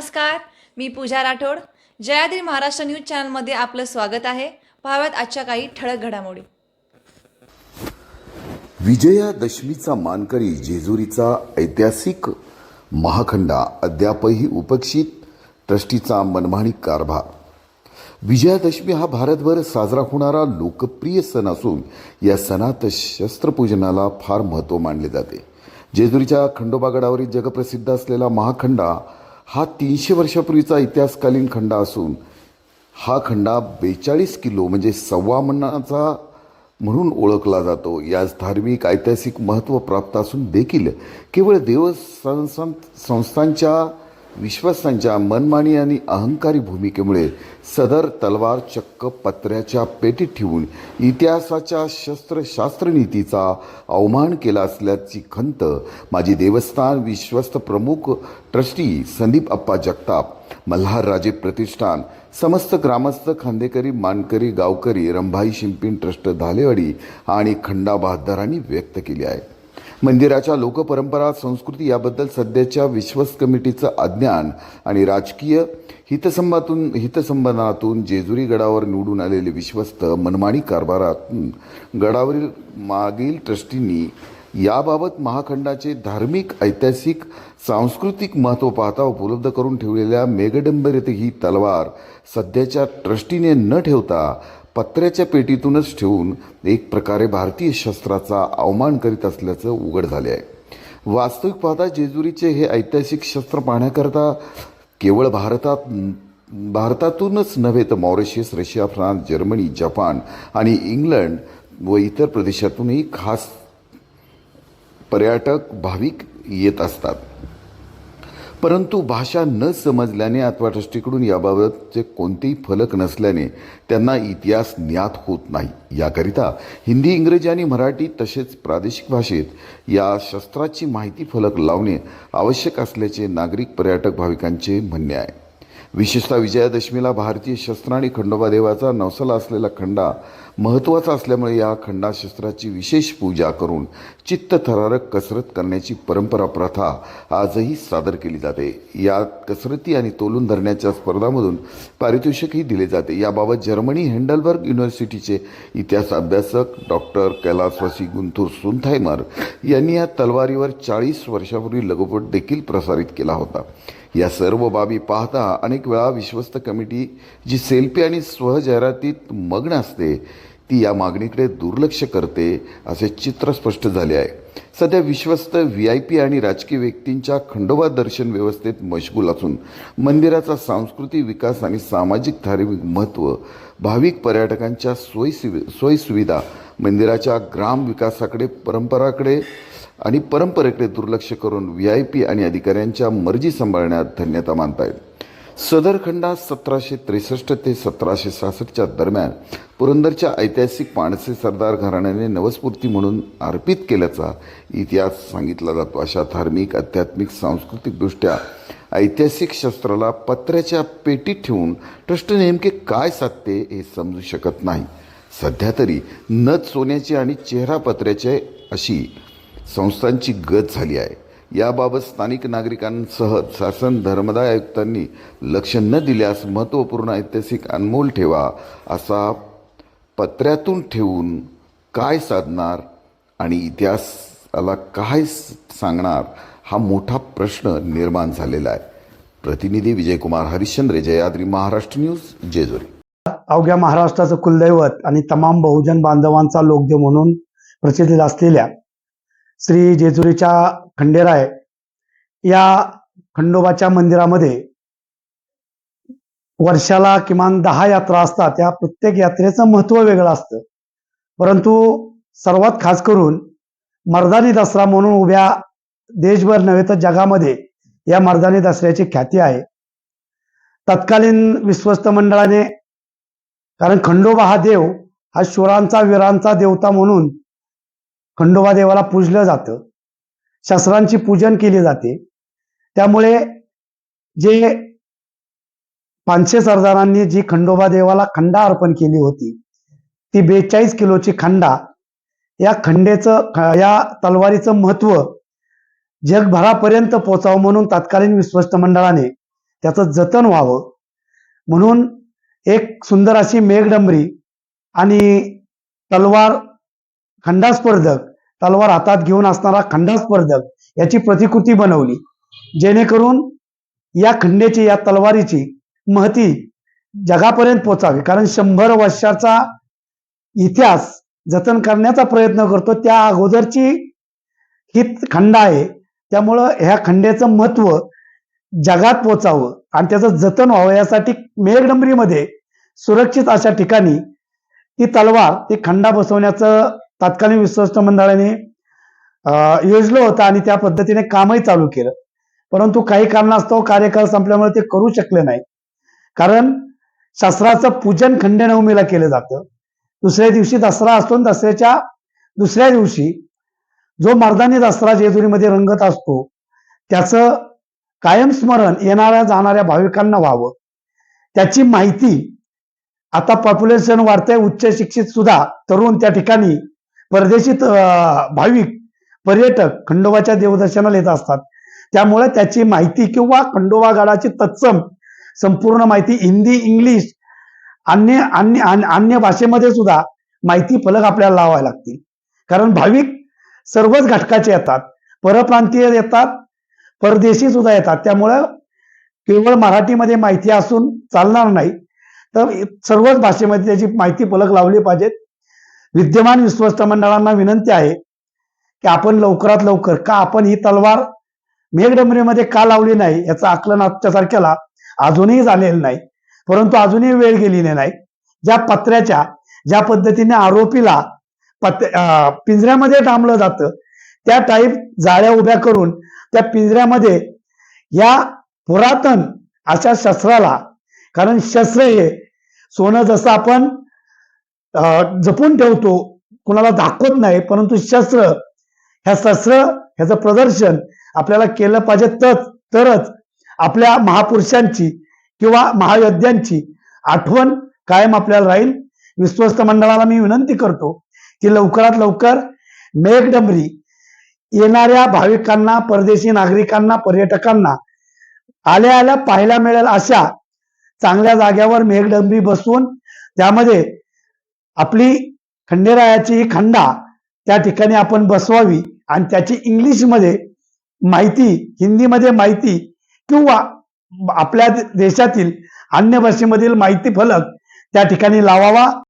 नमस्कार मी पूजा राठोड. जयाद्री महाराष्ट्र न्यूज चॅनलमध्ये आपलं स्वागत आहे. पाहाव्यात आजच्या काही ठळक घडामोडी. विजयादशमीचा मानकरी जेजुरीचा ऐतिहासिक महाखंडा अद्यापही उपेक्षित ट्रस्टीचा मनमानी कारभार. विजयादशमी हा भारतभर साजरा होणारा लोकप्रिय सण असून या सणात शस्त्रपूजनाला फार महत्त्व मानले जाते. जेजुरीच्या खंडोबागडावरील जगप्रसिद्ध असलेला महाखंडा हा तीनशे वर्षापूर्वीचा इतिहासकालीन खंडा असून हा खंडा बेचाळीस किलो म्हणजे सव्वा मनाचा म्हणून ओळखला जातो. यास धार्मिक ऐतिहासिक महत्त्व प्राप्त असून देखील केवळ देव संस्थांच्या विश्वासांच्या मनमानी आणि अहंकारी भूमिकेमुळे सदर तलवार चक्क पत्र्याच्या पेटीत ठेवून इतिहासाच्या शस्त्रशास्त्रनीतीचा अवमान केला असल्याची खंत माजी देवस्थान विश्वस्त प्रमुख ट्रस्टी संदीप अप्पा जगताप मल्हारराजे प्रतिष्ठान समस्त ग्रामस्थ खांदेकरी मानकरी गावकरी रंभाई शिंपिन ट्रस्ट धालेवाडी आणि खंडाबहादरांनी व्यक्त केली आहे. मंदिराच्या लोकपरंपरा संस्कृती याबद्दल सध्याच्या विश्वस्त कमिटीचं अज्ञान आणि राजकीय हितसंबातून हितसंबंधातून जेजुरी गडावर निवडून आलेले विश्वस्त मनमाणी कारभारातून गडावरील मागील ट्रस्टींनी याबाबत महाखंडाचे धार्मिक ऐतिहासिक सांस्कृतिक महत्त्व पाहता उपलब्ध करून ठेवलेल्या मेघडंबरीत ही तलवार सध्याच्या ट्रस्टीने न ठेवता पत्र्याच्या पेटीतूनच ठेवून एक प्रकारे भारतीय शस्त्राचा अवमान करीत असल्याचं उघड झाले आहे वास्तविक पाहता जेजुरीचे हे ऐतिहासिक शस्त्र पाहण्याकरता केवळ भारतात भारतातूनच नव्हे तर Mauritius Russia France Germany Japan आणि इंग्लंड व इतर प्रदेशातूनही खास पर्यटक भाविक येत असतात. परंतु भाषा न समजल्याने अथवा ट्रस्टीकडून याबाबतचे कोणतेही फलक नसल्याने त्यांना इतिहास ज्ञात होत नाही. याकरिता हिंदी इंग्रजी आणि मराठी तसेच प्रादेशिक भाषेत या शस्त्राची माहिती फलक लावणे आवश्यक असल्याचे नागरिक पर्यटक भाविकांचे म्हणणे आहे. विशेषतः विजयादशमीला भारतीय शस्त्र आणि खंडोबा देवाचा नवसाला असलेला खंडा महत्त्वाचा असल्यामुळे या खंडा शस्त्राची विशेष पूजा करून चित्तथरारक कसरत करण्याची परंपरा प्रथा आजही सादर केली जाते. या कसरती आणि तोलून धरण्याच्या स्पर्धामधून पारितोषिकही दिले जाते. याबाबत जर्मनी हेंडलबर्ग युनिव्हर्सिटीचे इतिहास अभ्यासक डॉक्टर कैलासवासी गुंथूर सुनथायमर यांनी या तलवारीवर चाळीस वर्षापूर्वी लघुपट देखील प्रसारित केला होता. या सर्व बाबी पाहता अनेक वेळा विश्वस्त कमिटी जी सेल्फी आणि स्वजाहिरातीत मग्न असते ती या मागणीकडे दुर्लक्ष करते असे चित्र स्पष्ट झाले आहे. सध्या विश्वस्त व्ही आय पी आणि राजकीय व्यक्तींच्या खंडोबा दर्शन व्यवस्थेत मशगूल असून मंदिराचा सांस्कृतिक विकास आणि सामाजिक धार्मिक महत्त्व भाविक पर्यटकांच्या सोयीसुवि सोयीसुविधा मंदिराच्या ग्राम विकासाकडे परंपराकडे आणि परंपरेकडे दुर्लक्ष करून व्ही आय पी आणि अधिकाऱ्यांच्या मर्जी सांभाळण्यात धन्यता मानतायत. सदर खंडा सतराशे त्रेसष्ट ते सतराशे सहासष्टच्या दरम्यान पुरंदरच्या ऐतिहासिक पाणसे सरदार घराण्याने नवस्फूर्ती म्हणून अर्पित केल्याचा इतिहास सांगितला जातो. अशा धार्मिक आध्यात्मिक सांस्कृतिकदृष्ट्या ऐतिहासिक शस्त्राला पत्र्याच्या पेटीत ठेवून ट्रस्ट नेमके काय साधते हे समजू शकत नाही. सध्या तरी नथ सोन्याची आणि चेहरा पत्र्याचे अशी संस्थांची गत झाली आहे. याबाबत स्थानिक नागरिकांसह शासन धर्मदाय आयुक्तांनी लक्ष न दिल्यास महत्त्वपूर्ण ऐतिहासिक अनमोल ठेवा असा पत्र्यातून ठेवून काय साधणार आणि इतिहासाला काय सांगणार हा मोठा प्रश्न निर्माण झालेला आहे. प्रतिनिधी विजयकुमार हरिश्चंद्र जयाद्री महाराष्ट्र न्यूज जेजुरी. अवघ्या महाराष्ट्राचं कुलदैवत आणि तमाम बहुजन बांधवांचा लोकदेव म्हणून प्रसिद्ध असलेल्या श्री जेजुरीच्या खंडेराय या खंडोबाच्या मंदिरामध्ये वर्षाला किमान दहा यात्रा असतात. त्या प्रत्येक यात्रेचं महत्त्व वेगळं असतं. परंतु सर्वात खास करून मर्दानी दसरा म्हणून उभ्या देशभर नव्हे तर जगामध्ये या मर्दानी दसऱ्याची ख्याती आहे. तत्कालीन विश्वस्त मंडळाने कारण खंडोबा हा देव हा शुरांचा वीरांचा देवता म्हणून खंडोबा देवाला पूजलं जातं. शस्त्रांची पूजन केली जाते. त्यामुळे जे पानशे सरदारांनी जी खंडोबा देवाला खंडा अर्पण केली होती ती बेचाळीस किलोची खंडा या खंडेचं ख- या तलवारीचं महत्त्व जगभरापर्यंत पोचावं म्हणून तत्कालीन विश्वस्त मंडळाने त्याचं जतन व्हावं. म्हणून एक सुंदर अशी मेघडंबरी आणि तलवार खंडास्पर्धक तलवार हातात घेऊन असणारा खंडस्पर्धक याची प्रतिकृती बनवली. जेणेकरून या खंडेची या तलवारीची महती जगापर्यंत पोचावी. कारण शंभर वर्षाचा इतिहास जतन करण्याचा प्रयत्न करतो. त्या अगोदरची ही खंड आहे. त्यामुळं ह्या खंडेचं महत्त्व जगात पोचावं आणि त्याचं जतन व्हावं यासाठी मेघडंबरीमध्ये सुरक्षित अशा ठिकाणी ती तलवार ती खंडा बसवण्याचं तात्कालीन विश्वस्त मंडळाने योजलं होतं आणि त्या पद्धतीने कामही चालू केलं. परंतु काही कारणास्तव कार्यकाळ संपल्यामुळे ते करू शकले नाही कारण शास्त्राचं पूजन खंडेनवमीला केलं जातं. दुसऱ्या दिवशी दसरा असतो आणि दसऱ्याच्या दुसऱ्या दिवशी जो मर्दानी दसरा जेजुरीमध्ये रंगत असतो त्याचं कायम स्मरण येणाऱ्या जाणाऱ्या भाविकांना व्हावं. त्याची माहिती आता पॉप्युलेशन वाढतंय उच्च शिक्षित सुद्धा तरुण त्या ठिकाणी परदेशी भाविक पर्यटक खंडोबाच्या देवदर्शनाला येत असतात. त्यामुळे त्याची माहिती किंवा खंडोबा गडाची तत्सम संपूर्ण माहिती हिंदी इंग्लिश अन्य अन्य अन्य- अन्य भाषेमध्ये सुद्धा माहिती फलक आपल्याला लावावे लागतील. कारण भाविक सर्वच घटकाचे येतात. परप्रांतीय येतात परदेशी सुद्धा येतात. त्यामुळं केवळ मराठीमध्ये माहिती असून चालणार नाही. तर सर्वच भाषेमध्ये त्याची माहिती फलक लावली पाहिजेत. विद्यमान विश्वस्त मंडळांना विनंती आहे की आपण लवकरात लवकर का आपण ही तलवार मेघडंबरीमध्ये का लावली नाही याचं आकलन आजच्या तारखेला अजूनही झालेलं नाही. परंतु अजूनही वेळ गेलेली नाही. ज्या पत्र्याच्या ज्या पद्धतीने आरोपीला पत पिंजऱ्यामध्ये डांबलं जातं त्या टाईप जाळ्या उभ्या करून त्या पिंजऱ्यामध्ये या पुरातन अशा शस्त्राला कारण शस्त्र हे सोनं जसं आपण जपून ठेवतो. कुणाला दाखवत नाही परंतु शस्त्र ह्या शस्त्र ह्याचं प्रदर्शन आपल्याला केलं पाहिजे तर तरच आपल्या महापुरुषांची किंवा महायोद्ध्यांची आठवण कायम आपल्याला राहील. विश्वस्त मंडळाला मी विनंती करतो की लवकरात लवकर मेघडंबरी येणाऱ्या भाविकांना परदेशी नागरिकांना पर्यटकांना आल्या आल्या पाहायला मिळेल अशा चांगल्या जाग्यावर मेघडंबरी बसवून त्यामध्ये आपली खंडेरायाची ही खंडा त्या ठिकाणी आपण बसवावी आणि त्याची इंग्लिशमध्ये माहिती हिंदीमध्ये माहिती किंवा आपल्या देशातील अन्य भाषेमधील माहिती फलक त्या ठिकाणी लावावा.